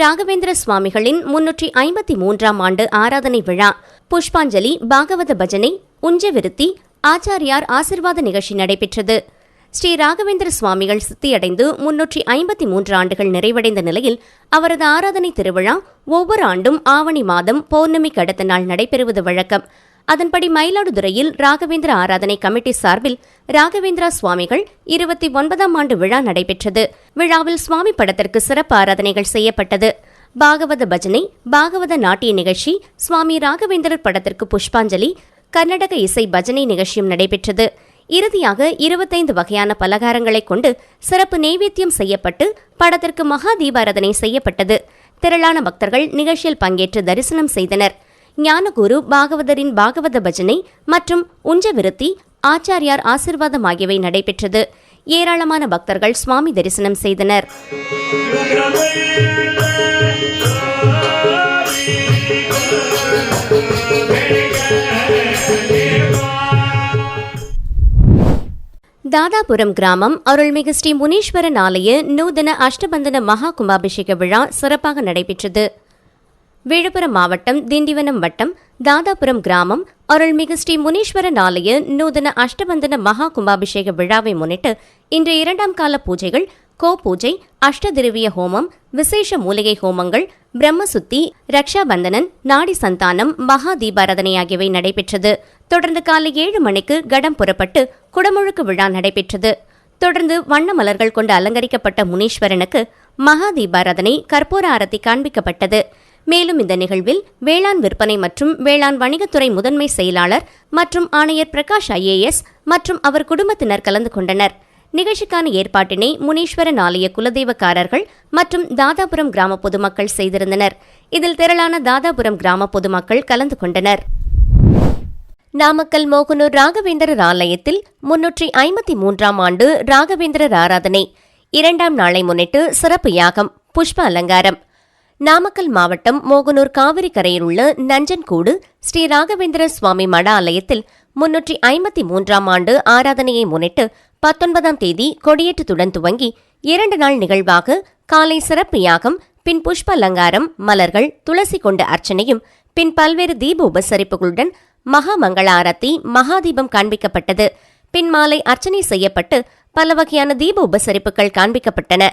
ராகவேந்திர சுவாமிகளின் முன்னூற்றி ஐம்பத்தி மூன்றாம் ஆண்டு ஆராதனை விழா. புஷ்பாஞ்சலி பாகவத பஜனை உஞ்சவிருத்தி ஆச்சாரியார் ஆசிர்வாத நிகழ்ச்சி நடைபெற்றது. ஸ்ரீ ராகவேந்திர சுவாமிகள் சித்தியடைந்து முன்னூற்றி ஐம்பத்தி மூன்று ஆண்டுகள் நிறைவடைந்த நிலையில் அவரது ஆராதனை திருவிழா ஒவ்வொரு ஆண்டும் ஆவணி மாதம் பௌர்ணமிக்கு அடுத்த நாள் நடைபெறுவது வழக்கம். அதன்படி மயிலாடுதுறையில் ராகவேந்திர ஆராதனை கமிட்டி சார்பில் ராகவேந்திரா சுவாமிகள் இருபத்தி ஒன்பதாம் ஆண்டு விழா நடைபெற்றது. விழாவில் சுவாமி படத்திற்கு சிறப்பு ஆராதனைகள் செய்யப்பட்டது. பாகவத பஜனை பாகவத நாட்டிய நிகழ்ச்சி சுவாமி ராகவேந்திரர் படத்திற்கு புஷ்பாஞ்சலி கர்நாடக இசை பஜனை நிகழ்ச்சியும் நடைபெற்றது. இறுதியாக இருபத்தைந்து வகையான பலகாரங்களை கொண்டு சிறப்பு நெய்வேத்தியம் செய்யப்பட்டு படத்திற்கு மகா தீபாராதனை செய்யப்பட்டது. திரளான பக்தர்கள் நிகழ்ச்சியில் பங்கேற்று தரிசனம் செய்தனர். ஞானகுரு பாகவதரின் பாகவத பஜனை மற்றும் உஞ்சவிருத்தி ஆச்சாரியார் ஆசிர்வாதம் ஆகியவை நடைபெற்றது. ஏராளமான பக்தர்கள் சுவாமி தரிசனம் செய்தனர். தாதாபுரம் கிராமம் அருள்மிகு ஸ்ரீ முனீஸ்வரன் ஆலய நூதன அஷ்டபந்தன மகா கும்பாபிஷேக விழா சிறப்பாக நடைபெற்றது. விழுப்புரம் மாவட்டம் திண்டிவனம் வட்டம் தாதாபுரம் கிராமம் அருள்மிகு ஸ்ரீ முனீஸ்வரன் ஆலய நூதன அஷ்டபந்தன மகா கும்பாபிஷேக விழாவை முன்னிட்டு இன்று இரண்டாம் கால பூஜைகள் கோ பூஜை அஷ்டதிருவிய ஹோமம் விசேஷ மூலிகை ஹோமங்கள் பிரம்மசுத்தி ரக்ஷாபந்தனன் நாடி சந்தானம் மகா தீபாராதனை ஆகியவை நடைபெற்றது. தொடர்ந்து காலை ஏழு மணிக்கு கடம் புறப்பட்டு குடமுழுக்கு விழா நடைபெற்றது. தொடர்ந்து வண்ண மலர்கள் கொண்டு அலங்கரிக்கப்பட்ட முனீஸ்வரனுக்கு மகா தீபாராதனை கற்பூர ஆரத்தி காண்பிக்கப்பட்டது. மேலும் இந்த நிகழ்வில் வேளாண் விற்பனை மற்றும் வேளாண் வணிகத்துறை முதன்மை செயலாளர் மற்றும் ஆணையர் பிரகாஷ் ஐஏஎஸ் மற்றும் அவர் குடும்பத்தினர் கலந்து கொண்டனர். நிகழ்ச்சிக்கான ஏற்பாட்டினை முனீஸ்வரன் ஆலய குலதெய்வக்காரர்கள் மற்றும் தாதாபுரம் கிராம பொதுமக்கள் செய்திருந்தனர். இதில் திரளான தாதாபுரம் கிராம பொதுமக்கள் கலந்து கொண்டனர். நாமக்கல் மோகனூர் ராகவேந்திரர் ஆலயத்தில் முன்னூற்றி ஐம்பத்தி மூன்றாம் ஆண்டு ராகவேந்திரர் ஆராதனை. இரண்டாம் நாளை முன்னிட்டு சிறப்பு யாகம் புஷ்ப அலங்காரம். நாமக்கல் மாவட்டம் மோகனூர் காவிரி கரையில் உள்ள நஞ்சன்கூடு ஸ்ரீ ராகவேந்திர சுவாமி மட ஆலயத்தில் முன்னூற்றி ஐம்பத்தி மூன்றாம் ஆண்டு ஆராதனையை முன்னிட்டு பத்தொன்பதாம் தேதி கொடியேற்றத்துடன் துவங்கி இரண்டு நாள் நிகழ்வாக காலை சிறப்பு யாகம் பின் புஷ்ப அலங்காரம் மலர்கள் துளசி கொண்ட அர்ச்சனையும் பின் பல்வேறு தீப உபசரிப்புகளுடன் மகா மங்கள ஆரத்தி மகாதீபம் காண்பிக்கப்பட்டது. பின் மாலை அர்ச்சனை செய்யப்பட்டு பல வகையான தீப உபசரிப்புகள் காண்பிக்கப்பட்டன.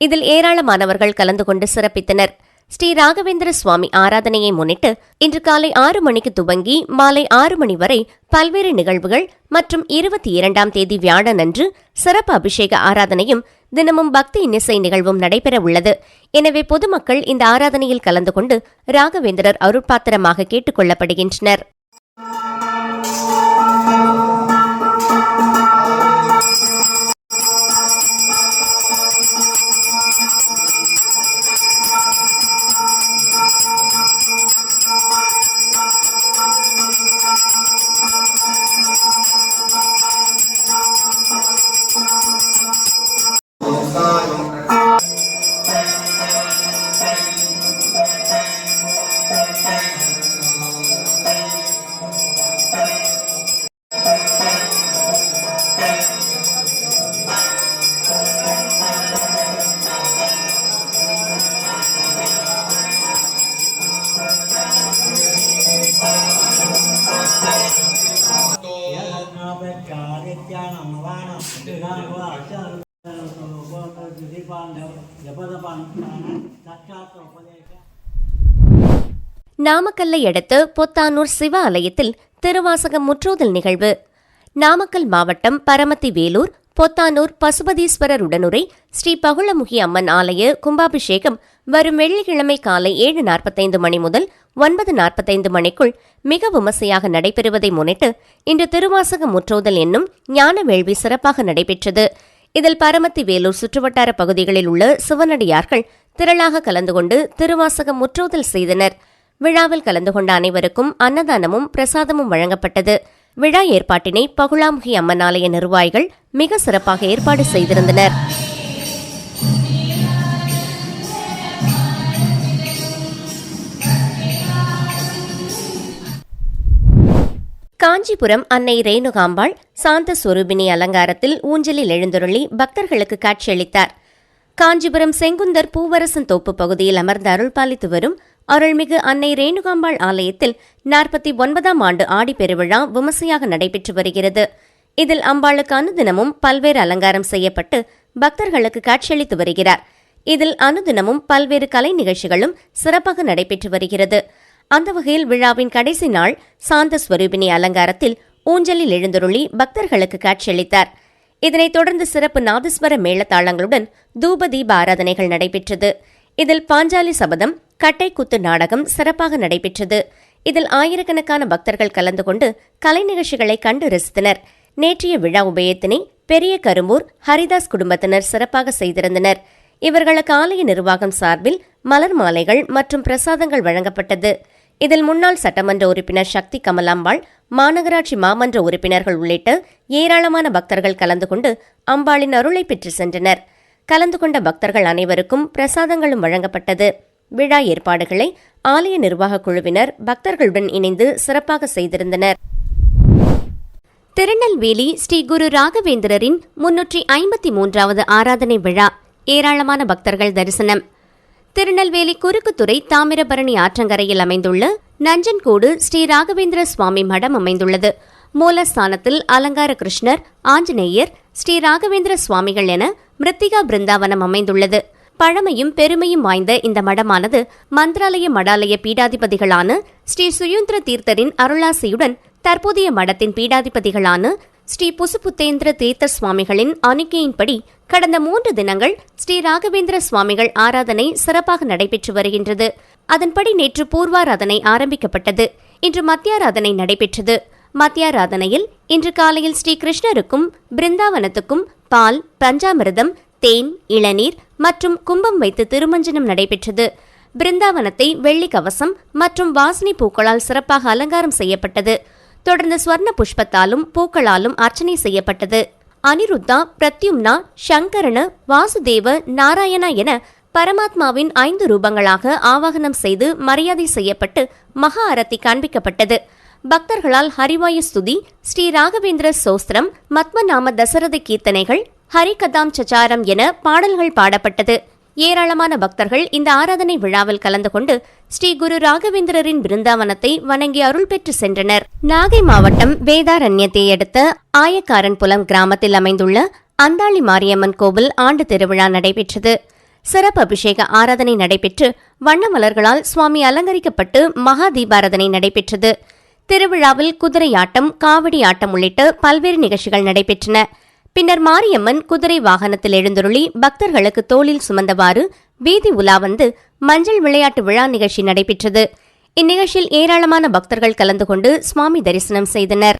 இதில் ஏராளமானவர்கள் கலந்து கொண்டு சிறப்பித்தனர். ஸ்ரீ ராகவேந்திர சுவாமி ஆராதனையை முன்னிட்டு இன்று காலை ஆறு மணிக்கு துவங்கி மாலை ஆறு மணி வரை பல்வேறு நிகழ்வுகள் மற்றும் இருபத்தி இரண்டாம் தேதி வியாழனன்று சிறப்பு அபிஷேக ஆராதனையும் தினமும் பக்தி இன்னிசை நிகழ்வும் நடைபெற உள்ளது. எனவே பொதுமக்கள் இந்த ஆராதனையில் கலந்து கொண்டு ராகவேந்திரர் அருட்பாத்திரமாக கேட்டுக் நாமக்கல்லை அடுத்து பொத்தானூர் சிவ ஆலயத்தில் திருவாசகம் முற்றோதல் நிகழ்வு. நாமக்கல் மாவட்டம் பரமத்தி வேலூர் பொத்தானூர் பசுபதீஸ்வரர் உடனுரை ஸ்ரீ பகுளமுகி அம்மன் ஆலய கும்பாபிஷேகம் வரும் வெள்ளிக்கிழமை காலை ஏழு நாற்பத்தைந்து மணி முதல் ஒன்பது நாற்பத்தைந்து மணிக்குள் மிக விமர்சையாக நடைபெறுவதை முன்னிட்டு இன்று திருவாசக முற்றோதல் என்னும் ஞான வேள்வி சிறப்பாக நடைபெற்றது. இதில் பரமத்தி வேலூர் சுற்றுவட்டார பகுதிகளில் உள்ள சிவனடியார்கள் திரளாக கலந்து கொண்டு திருவாசகம் முற்றோதல் செய்தனர். விழாவில் கலந்து கொண்ட அனைவருக்கும் அன்னதானமும் பிரசாதமும் வழங்கப்பட்டது. விழா ஏற்பாட்டினை பகுளாமுகி அம்மன் ஆலய நிர்வாகிகள் மிக சிறப்பாக ஏற்பாடு செய்திருந்தனர். காஞ்சிபுரம் அன்னை ரேணுகாம்பாள் சாந்த சுரூபிணி அலங்காரத்தில் ஊஞ்சலில் எழுந்தருளி பக்தர்களுக்கு காட்சியளித்தார். காஞ்சிபுரம் செங்குந்தர் பூவரசன் தோப்பு பகுதியில் அமர்ந்து அருள்பாலித்து வரும் அருள்மிகு அன்னை ரேணுகாம்பாள் ஆலயத்தில் நாற்பத்தி ஒன்பதாம் ஆண்டு ஆடி பெருவிழா விமர்சையாக நடைபெற்று வருகிறது. இதில் அம்பாளுக்கு அனுதினமும் பல்வேறு அலங்காரம் செய்யப்பட்டு பக்தர்களுக்கு காட்சியளித்து வருகிறார். இதில் அனுதினமும் பல்வேறு கலை நிகழ்ச்சிகளும் சிறப்பாக நடைபெற்று வருகிறது. அந்த வகையில் விழாவின் கடைசி நாள் சாந்த ஸ்வரூபிணி அலங்காரத்தில் ஊஞ்சலில் எழுந்தருளி பக்தர்களுக்கு காட்சியளித்தார். இதனைத் தொடர்ந்து சிறப்பு நாதஸ்வர மேளதாளங்களுடன் தூப தீப ஆராதனைகள் நடைபெற்றது. இதில் பாஞ்சாலி சபதம் கட்டை குத்து நாடகம் சிறப்பாக நடைபெற்றது. இதில் ஆயிரக்கணக்கான பக்தர்கள் கலந்து கொண்டு கலை நிகழ்ச்சிகளை கண்டு ரசித்தனர். நேற்றைய விழா உபயத்தினை பெரிய கரும்பூர் ஹரிதாஸ் குடும்பத்தினர் சிறப்பாக செய்திருந்தனர். இவர்களுக்கு ஆலய நிர்வாகம் சார்பில் மலர் மாலைகள் மற்றும் பிரசாதங்கள் வழங்கப்பட்டது. இதில் முன்னாள் சட்டமன்ற உறுப்பினர் சக்தி கமலாம்பாள் மாநகராட்சி மாமன்ற உறுப்பினர்கள் உள்ளிட்ட ஏராளமான பக்தர்கள் கலந்து கொண்டு அம்பாளின் அருளை பெற்று சென்றனர். கலந்து கொண்ட பக்தர்கள் அனைவருக்கும் பிரசாதங்களும் வழங்கப்பட்டது. விழா ஏற்பாடுகளை ஆலய நிர்வாகக் குழுவினர் பக்தர்களுடன் இணைந்து சிறப்பாக செய்திருந்தனர். திருநெல்வேலி ஸ்ரீ குரு ராகவேந்திரரின் முன்னூற்றி ஐம்பத்தி மூன்றாவது ஆராதனை விழா. ஏராளமான பக்தர்கள் தரிசனம். திருநெல்வேலி குறுக்குத்துறை தாமிரபரணி ஆற்றங்கரையில் அமைந்துள்ள நஞ்சன்கூடு ஸ்ரீ ராகவேந்திர சுவாமி மடம் அமைந்துள்ளது. மூலஸ்தானத்தில் அலங்கார கிருஷ்ணர் ஆஞ்சநேயர் ஸ்ரீ ராகவேந்திர சுவாமிகள் என மிருத்திகா பிருந்தாவனம் அமைந்துள்ளது. பழமையும் பெருமையும் வாய்ந்த இந்த மடமானது மந்திராலய மடாலய பீடாதிபதிகளான ஸ்ரீ சுயந்திர தீர்த்தரின் அருளாசியுடன் தற்போதைய மடத்தின் பீடாதிபதிகளான ஸ்ரீ புசுபுத்தேந்திர தீர்த்த சுவாமிகளின் அணிக்கையின்படி கடந்த மூன்று தினங்கள் ஸ்ரீ ராகவேந்திர சுவாமிகள் ஆராதனை சிறப்பாக நடைபெற்று வருகின்றது. அதன்படி நேற்று பூர்வாராதனை ஆரம்பிக்கப்பட்டது. இன்று மத்தியாராதனை நடைபெற்றது. மத்தியாராதனையில் இன்று காலையில் ஸ்ரீ கிருஷ்ணருக்கும் பிருந்தாவனத்துக்கும் பால் பஞ்சாமிரதம் தேன் இளநீர் மற்றும் கும்பம் வைத்து திருமஞ்சனம் நடைபெற்றது. பிருந்தாவனத்தை வெள்ளி கவசம் மற்றும் வாசனை பூக்களால் சிறப்பாக அலங்காரம் செய்யப்பட்டது. தொடர்ந்து ஸ்வர்ண புஷ்பத்தாலும் பூக்களாலும் அர்ச்சனை செய்யப்பட்டது. அனிருத்தா பிரத்யும்னா சங்கரன வாசுதேவ நாராயணா என பரமாத்மாவின் ஐந்து ரூபங்களாக ஆவாகனம் செய்து மரியாதை செய்யப்பட்டு மகா அரத்தி காண்பிக்கப்பட்டது. பக்தர்களால் ஹரிவாயு ஸ்துதி ஸ்ரீ ராகவேந்திர சோஸ்திரம் மத்மநாம தசரத கீர்த்தனைகள் ஹரிகதாம் சச்சாரம் என பாடல்கள் பாடப்பட்டது. ஏராளமான பக்தர்கள் இந்த ஆராதனை விழாவில் கலந்து கொண்டு ஸ்ரீ குரு ராகவேந்திரரின் பிருந்தாவனத்தை வணங்கி அருள் பெற்று சென்றனர். நாகை மாவட்டம் வேதாரண்யத்தை அடுத்த ஆயக்காரன்புலம் கிராமத்தில் அமைந்துள்ள அந்தாளி மாரியம்மன் கோவில் ஆண்டு திருவிழா நடைபெற்றது. சிறப்பு அபிஷேக ஆராதனை நடைபெற்று வண்ண மலர்களால் சுவாமி அலங்கரிக்கப்பட்டு மகா தீபாராதனை நடைபெற்றது. திருவிழாவில் குதிரையாட்டம் காவடி ஆட்டம் உள்ளிட்ட பல்வேறு நிகழ்ச்சிகள் நடைபெற்றன. பின்னர் மாரியம்மன் குதிரை வாகனத்தில் எழுந்தருளி பக்தர்களுக்கு தோளில் சுமந்தவாறு வீதி உலா வந்து மஞ்சள் விளையாட்டு விழா நிகழ்ச்சி நடைபெற்றது. இந்நிகழ்ச்சியில் ஏராளமான பக்தர்கள் கலந்து கொண்டு சுவாமி தரிசனம் செய்தனர்.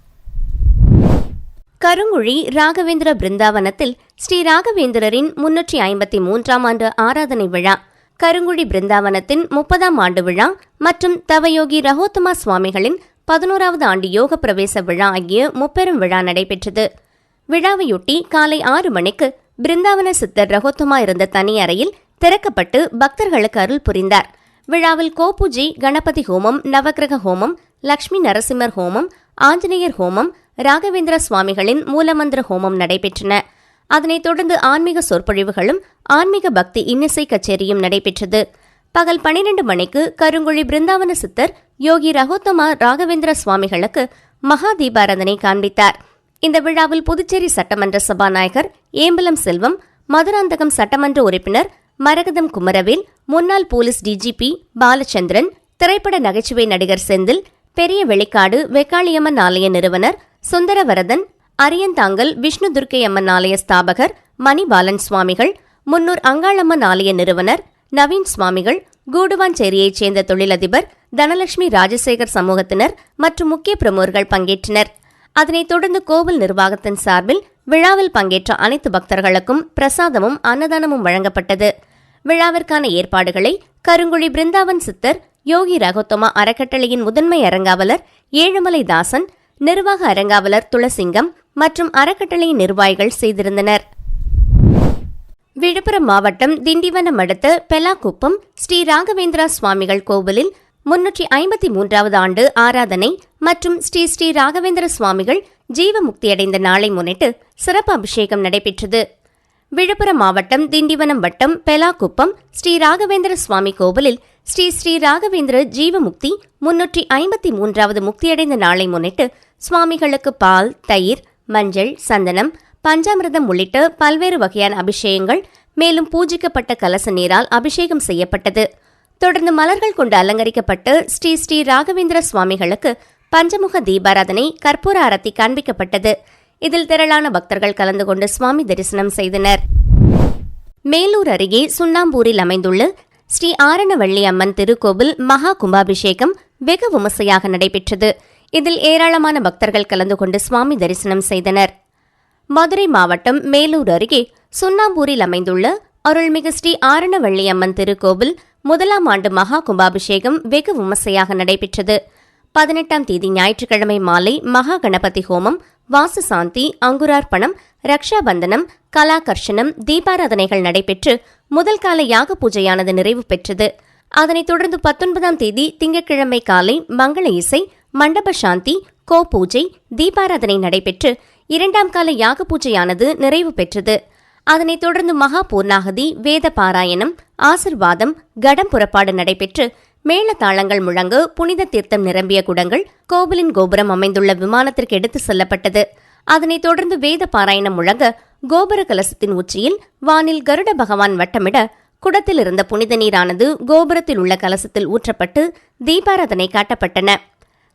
கருங்குழி ராகவேந்திர பிருந்தாவனத்தில் ஸ்ரீ ராகவேந்திரரின் முன்னூற்றி ஐம்பத்தி மூன்றாம் ஆண்டு ஆராதனை விழா கருங்குழி பிருந்தாவனத்தின் முப்பதாம் ஆண்டு விழா மற்றும் தவயோகி ரகோத்தமா சுவாமிகளின் பதினோராவது ஆண்டு யோக பிரவேச விழா ஆகிய முப்பெரும் விழா நடைபெற்றது. விழாவையொட்டி காலை ஆறு மணிக்கு பிருந்தாவன சித்தர் ரகோத்தமா இருந்த தனி அறையில் திறக்கப்பட்டு பக்தர்களுக்கு அருள் புரிந்தார். விழாவில் கோபூஜி கணபதி ஹோமம் நவக்கிரக ஹோமம் லக்ஷ்மி நரசிம்மர் ஹோமம் ஆஞ்சநேயர் ஹோமம் ராகவேந்திர சுவாமிகளின் மூலமந்திர ஹோமம் நடைபெற்றன. அதனைத் தொடர்ந்து ஆன்மீக சொற்பொழிவுகளும் ஆன்மீக பக்தி இன்னிசை கச்சேரியும் நடைபெற்றது. பகல் பனிரெண்டு மணிக்கு கருங்குழி பிருந்தாவன சித்தர் யோகி ரகோத்தமா ராகவேந்திர சுவாமிகளுக்கு மகா தீபாராதனை காண்பித்தார். இந்த விழாவில் புதுச்சேரி சட்டமன்ற சபாநாயகர் ஏம்பலம் செல்வம் மதுராந்தகம் சட்டமன்ற உறுப்பினர் மரகதம் குமரவேல் முன்னாள் போலீஸ் டிஜிபி பாலச்சந்திரன் திரைப்பட நகைச்சுவை நடிகர் செந்தில் பெரிய வெளிக்காடு வெக்காளியம்மன் ஆலய நிறுவனர் சுந்தரவரதன் அரியந்தாங்கல் விஷ்ணு துர்க்கை அம்மன் ஆலய ஸ்தாபகர் மணிபாலன் சுவாமிகள் முன்னூர் அங்காளம்மன் ஆலய நிறுவனர் நவீன் சுவாமிகள் கூடுவாஞ்சேரியைச் சேர்ந்த தொழிலதிபர் தனலட்சுமி ராஜசேகர் சமூகத்தினர் மற்றும் முக்கிய பிரமுகர்கள் பங்கேற்றனர். அதனைத் தொடர்ந்து கோவில் நிர்வாகத்தின் சார்பில் விழாவில் பங்கேற்ற அனைத்து பக்தர்களுக்கும் பிரசாதமும் அன்னதானமும் வழங்கப்பட்டது. விழாவிற்கான ஏற்பாடுகளை கருங்குழி பிருந்தாவன் சித்தர் யோகி ரகோத்தமா அறக்கட்டளையின் முதன்மை அரங்காவலர் ஏழுமலை தாசன் நிர்வாக அரங்காவலர் துளசிங்கம் மற்றும் அறக்கட்டளையின் நிர்வாகிகள் செய்திருந்தனர். விழுப்புரம் மாவட்டம் திண்டிவனம் அடுத்த பெலாக்குப்பம் ஸ்ரீ ராகவேந்திரா சுவாமிகள் கோவிலில் முன்னூற்றி ஐம்பத்தி மூன்றாவது ஆண்டு ஆராதனை மற்றும் ஸ்ரீ ஸ்ரீ ராகவேந்திர சுவாமிகள் ஜீவ முக்தியடைந்த நாளை முன்னிட்டு சிறப்பு அபிஷேகம் நடைபெற்றது. விழுப்புரம் மாவட்டம் திண்டிவனம் வட்டம் பெலாக்குப்பம் ஸ்ரீ ராகவேந்திர சுவாமி கோவிலில் ஸ்ரீ ஸ்ரீ ராகவேந்திர ஜீவமுக்தி முன்னூற்றி ஐம்பத்தி மூன்றாவது முக்தியடைந்த நாளை முன்னிட்டு சுவாமிகளுக்கு பால் தயிர் மஞ்சள் சந்தனம் பஞ்சாமிரதம் உள்ளிட்ட பல்வேறு வகையான அபிஷேகங்கள் மேலும் பூஜிக்கப்பட்ட கலச நீரால் அபிஷேகம் செய்யப்பட்டது. தொடர்ந்து மலர்கள் கொண்டு அலங்கரிக்கப்பட்டு ஸ்ரீ ஸ்ரீ ராகவேந்திர சுவாமிகளுக்கு பஞ்சமுக தீபாராதனை கற்பூர அரத்தி காண்பிக்கப்பட்டது. இதில் திரளான பக்தர்கள் கலந்து கொண்டு சுவாமி தரிசனம் செய்தனர். மேலூர் அருகே சுண்ணாம்பூரில் அமைந்துள்ள ஸ்ரீ ஆரணவள்ளி அம்மன் திருக்கோவில் மகா கும்பாபிஷேகம் வெகு விமர்சையாக நடைபெற்றது. இதில் ஏராளமான பக்தர்கள் கலந்து கொண்டு சுவாமி தரிசனம் செய்தனர். மதுரை மாவட்டம் மேலூர் அருகே சுண்ணாம்பூரில் அமைந்துள்ள அருள்மிகு ஸ்ரீ ஆரணவள்ளி அம்மன் திருக்கோவில் முதலாம் ஆண்டு மகா கும்பாபிஷேகம் வெகு விமர்சையாக நடைபெற்றது. பதினெட்டாம் தேதி ஞாயிற்றுக்கிழமை மாலை மகா கணபதி ஹோமம் வாசு சாந்தி அங்குரார்ப்பணம் ரக்ஷாபந்தனம் கலாகர்ஷனம் தீபாராதனைகள் நடைபெற்று முதல் கால யாக பூஜையானது நிறைவு பெற்றது. அதனைத் தொடர்ந்து பத்தொன்பதாம் தேதி திங்கட்கிழமை காலை மங்கள இசை மண்டப சாந்தி கோ பூஜை தீபாராதனை நடைபெற்று இரண்டாம் கால யாக பூஜையானது நிறைவு பெற்றது. அதனைத் தொடர்ந்து மகா பூர்ணாகதி வேத பாராயணம் ஆசிர்வாதம் கடம் புறப்பாடு நடைபெற்று மேளதாளங்கள் முழங்க புனித தீர்த்தம் நிரம்பிய குடங்கள் கோவிலின் கோபுரம் அமைந்துள்ள விமானத்திற்கு எடுத்துச் செல்லப்பட்டது. அதனைத் தொடர்ந்து வேத பாராயணம் முழங்க கோபுர கலசத்தின் உச்சியில் வானில் கருட பகவான் வட்டமிட குடத்தில் இருந்த புனித நீரானது கோபுரத்தில் உள்ள கலசத்தில் ஊற்றப்பட்டு தீபாராதனை காட்டப்பட்டன.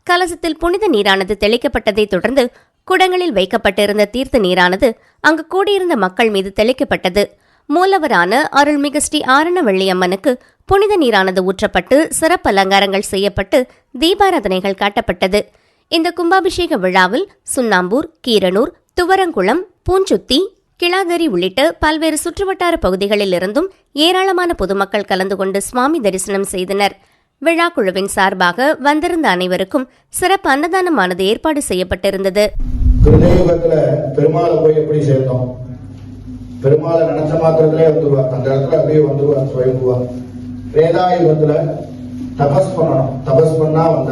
கலசத்தில் புனித நீரானது தெளிக்கப்பட்டதைத் தொடர்ந்து குடங்களில் வைக்கப்பட்டிருந்த தீர்த்த நீரானது அங்கு கூடியிருந்த மக்கள் மீது தெளிக்கப்பட்டது. மூலவரான அருள்மிகு ஸ்ரீ ஆரணவள்ளி அம்மனுக்கு புனித நீரானது ஊற்றப்பட்டு சிறப்பு அலங்காரங்கள் செய்யப்பட்டு தீபாராதனைகள் காட்டப்பட்டது. இந்த கும்பாபிஷேக விழாவில் சுண்ணாம்பூர் கீரனூர் துவரங்குளம் பூஞ்சுத்தி கிளாதரி உள்ளிட்ட பல்வேறு சுற்றுவட்டார பகுதிகளில் இருந்தும் ஏராளமான பொதுமக்கள் கலந்து கொண்டு சுவாமி தரிசனம் செய்தனர். விழா குழுவின் சார்பாக வந்திருந்த அனைவருக்கும் சிறப்பு அன்னதானமானது ஏற்பாடு செய்யப்பட்டிருந்தது. கிருதயுகத்துல பெருமாளை போய் எப்படி சேர்ந்தோம் பெருமாளை நினைச்ச மாத்திரத்திலே வந்துருவா. அந்த இடத்துல அப்படியே வந்துருவார் சுயம்புவா. வேதாயுகத்துல தபஸ் பண்ணணும். தபஸ் பண்ணா வந்த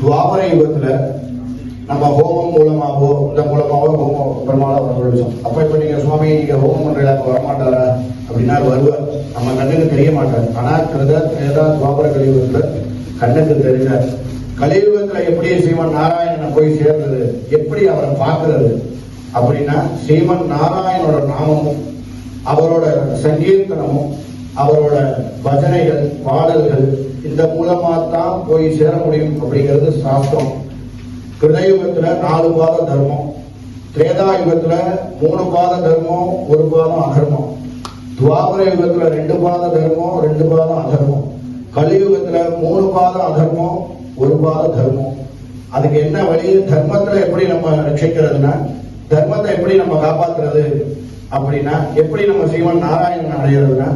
துவாபர யுகத்துல நம்ம ஹோமம் மூலமாவோ இந்த மூலமாவோ ஹோமம் பெருமாளை வரவழைச்சோம் அப்ப இப்ப நீங்க சுவாமி நீங்க ஹோமம் பண்றீங்களா வரமாட்டாரா அப்படின்னா வருவார். நம்ம கண்ணுக்கு தெரிய மாட்டார். ஆனா கிருத திரேதா துவாபர கலியுகத்துல கண்ணுக்கு தெரிஞ்சார். கலியுகத்துல எப்படி ஸ்ரீமன் நாராயணனை போய் சேர்ந்தது? எப்படி அவரை பார்க்கிறது? அப்படின்னா ஸ்ரீமன் நாராயணோட நாமமும் அவரோட சங்கீர்த்தனமும் அவரோட பஜனைகள் பாடல்கள் இந்த மூலமா தான் போய் சேர முடியும் அப்படிங்கிறது சாஸ்திரம். கிருதயுகத்துல நாலு பாத தர்மம். திரேதா யுகத்துல மூணு பாத தர்மம் ஒரு பாதம் அதர்மம் துவாபர யுகத்துல ரெண்டு பாத தர்மம் ரெண்டு பாதம் அதர்மம் கலியுகத்துல மூணு பாதம் அதர்மம் ஒரு பாத தர்மம். அதுக்கு என்ன வழி? தர்மத்துல எப்படி நம்ம ரட்சிக்கிறதுனா தர்மத்தை எப்படி நம்ம காப்பாத்துறது அப்படின்னா எப்படி நம்ம ஸ்ரீமன் நாராயணன் அடையிறதுனா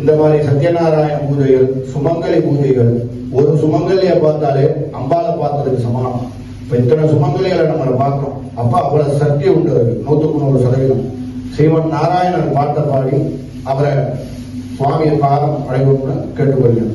இந்த மாதிரி சத்யநாராயண பூஜைகள் சுமங்கலி பூஜைகள் ஒரு சுமங்கலியை பார்த்தாலே அம்பாலை பார்த்ததுக்கு சமானம் இப்ப இத்தனை சுமங்கலிகளை நம்ம பார்க்குறோம். அப்ப அவ்வளவு சக்தி உண்டு அதுக்கு. நூத்துக்கு நூறு சதவீதம். ஸ்ரீமன் நாராயணன் பாட்டை பாடி அவரை சுவாமியை பாதம் அடைவோம்னு கேட்டுக்கொள்கிறேன்.